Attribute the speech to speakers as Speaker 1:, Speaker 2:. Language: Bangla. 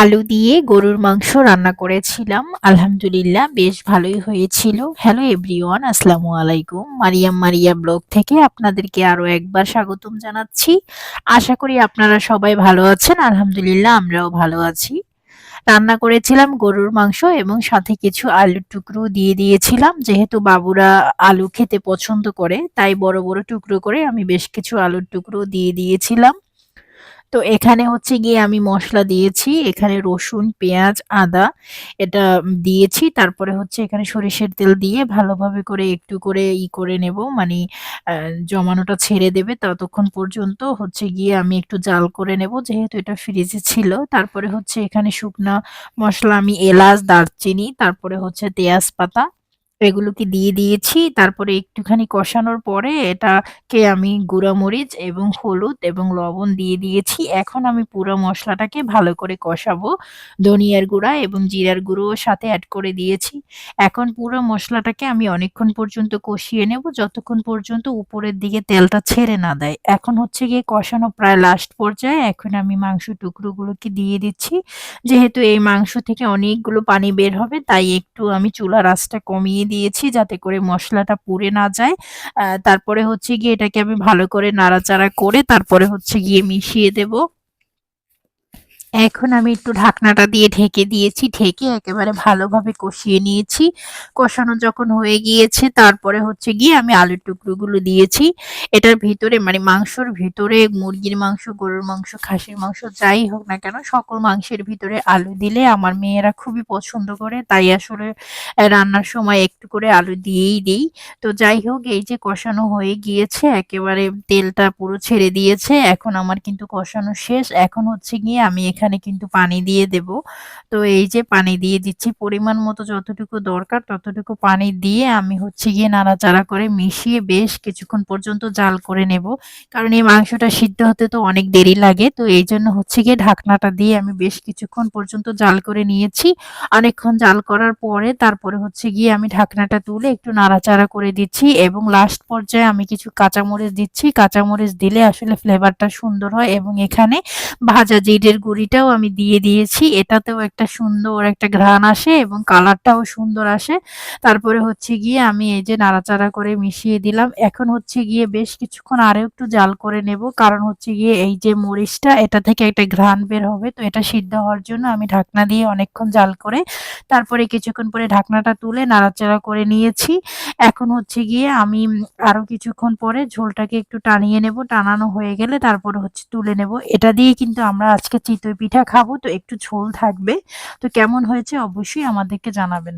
Speaker 1: আলু দিয়ে গরুর মাংস রান্না করেছিলাম। আলহামদুলিল্লাহ বেশ ভালোই হয়েছিল। হ্যালো এভরিওয়ান আসসালামু আলাইকুম। মারিয়াম মারিয়া ব্লগ থেকে আপনাদেরকে আরও একবার স্বাগতম জানাচ্ছি। আশা করি আপনারা সবাই ভালো আছেন। আলহামদুলিল্লাহ আমরাও ভালো আছি। রান্না করেছিলাম গরুর মাংস এবং সাথে কিছু আলুর টুকরো দিয়ে দিয়েছিলাম। যেহেতু বাবুরা আলু খেতে পছন্দ করে, তাই বড় বড় টুকরো করে আমি বেশ কিছু আলুর টুকরো দিয়ে দিয়েছিলাম। তো এখানে হচ্ছে গিয়ে আমি মশলা দিয়েছি, এখানে রসুন, পেঁয়াজ, আদা এটা দিয়েছি, তারপরে হচ্ছে এখানে সরিষার তেল দিয়ে ভালোভাবে করে একটু করে ই করে নেব মানে জমানোটা ছেড়ে দেবে, ততক্ষণ পর্যন্ত হচ্ছে গিয়ে আমি একটু জাল করে নেব, যেহেতু এটা ফ্রিজে ছিল। তারপরে হচ্ছে এখানে শুকনা মশলা আমি এলাচ, দারচিনি, তারপরে হচ্ছে তেজপাতা এগুলোকে দিয়ে দিয়েছি। তারপরে একটুখানি কষানোর পরে এটাকে আমি গুঁড়া মরিচ এবং হলুদ এবং লবণ দিয়ে দিয়েছি। এখন আমি পুরো মশলাটাকে ভালো করে কষাবো। ধনিয়ার গুঁড়া এবং জিরার গুঁড়োও সাথে অ্যাড করে দিয়েছি। এখন পুরো মশলাটাকে আমি অনেকক্ষণ পর্যন্ত কষিয়ে নেব। যতক্ষণ পর্যন্ত উপরের দিকে তেলটা ছেড়ে না দেয়। এখন হচ্ছে গিয়ে কষানো প্রায় লাস্ট পর্যায়ে। এখন আমি মাংস টুকরোগুলোকে দিয়ে দিচ্ছি। যেহেতু এই মাংস থেকে অনেকগুলো পানি বের হবে, তাই একটু আমি চুলার আঁচটা কমিয়ে দিয়েছি যাতে করে মশলাটা পুড়ে না যায়। তারপরে হচ্ছে গিয়ে এটাকে আমি ভালো করে নাড়াচাড়া করে তারপরে হচ্ছে গিয়ে মিশিয়ে দেব। এখন আমি একটু ঢাকনাটা দিয়ে ঢেকে দিয়েছি, ঢেকে একেবারে ভালোভাবে কষিয়ে নিয়েছি। কষানো যখন হয়ে গিয়েছে, তারপরে হচ্ছে গিয়ে আমি আলুর টুকরোগুলো দিয়েছি। এটার ভিতরে মানে মাংসর ভিতরে, মুরগির মাংস, গরুর মাংস, খাসির মাংস, যাই হোক না কেন, সকল মাংসের ভিতরে আলু দিলে আমার মেয়েরা খুবই পছন্দ করে। তাই আসলে রান্নার সময় একটু করে আলু দিয়েই দিই। তো যাই হোক, এই যে কষানো হয়ে গিয়েছে, একেবারে তেলটা পুরো ছেড়ে দিয়েছে। এখন আমার কিন্তু কষানো শেষ। এখন হচ্ছে গিয়ে আমি কিন্তু পানি দিয়ে দেব। তো এই যে পানি দিয়ে দিচ্ছি, পরিমাণ মতো যতটুকু দরকার ততটুকু পানি দিয়ে আমি হচ্ছে গিয়ে নাড়াচাড়া করে মিশিয়ে বেশ কিছুক্ষণ পর্যন্ত জাল করে নেব। কারণ এই মাংসটা সিদ্ধ হতে তো অনেক দেরি লাগে। তো এই জন্য হচ্ছে গিয়ে ঢাকনাটা দিয়ে আমি বেশ কিছুক্ষণ পর্যন্ত জাল করে নিয়েছি। অনেকক্ষণ জাল করার পরে তারপরে হচ্ছে গিয়ে আমি ঢাকনাটা তুলে একটু নাড়াচাড়া করে দিচ্ছি এবং লাস্ট পর্যায়ে আমি কিছু কাঁচামরিচ দিচ্ছি। কাঁচামরিচ দিলে আসলে ফ্লেভারটা সুন্দর হয় এবং এখানে ভাজা জিরের গুঁড়িটাও আমি দিয়ে দিয়েছি। এটাতেও একটা সুন্দর একটা ঘ্রাণ আসে এবং কালারটাও সুন্দর আসে। তারপরে হচ্ছে গিয়ে আমি এই যে নাড়াচাড়া করে মিশিয়ে দিলাম। এখন হচ্ছে গিয়ে বেশ কিছুক্ষণ আরও একটু জাল করে নেব। কারণ হচ্ছে গিয়ে এই যে মরিচটা, এটা থেকে একটা ঘ্রাণ বের হবে। তো এটা সিদ্ধ হওয়ার জন্য আমি ঢাকনা দিয়ে অনেকক্ষণ জাল করে তারপরে কিছুক্ষণ পরে ঢাকনাটা তুলে নাড়াচাড়া করে নিয়েছি। এখন হচ্ছে গিয়ে আমি আরও কিছুক্ষণ পরে ঝোলটাকে একটু টানিয়ে নেব। টানানো হয়ে গেলে তারপরে হচ্ছে তুলে নেব। এটা দিয়ে কিন্তু আমরা আজকে চিতই পিঠা খাব তো একটু ঝোল থাকবে। তো কেমন হয়েছে অবশ্যই আমাদেরকে জানাবেন।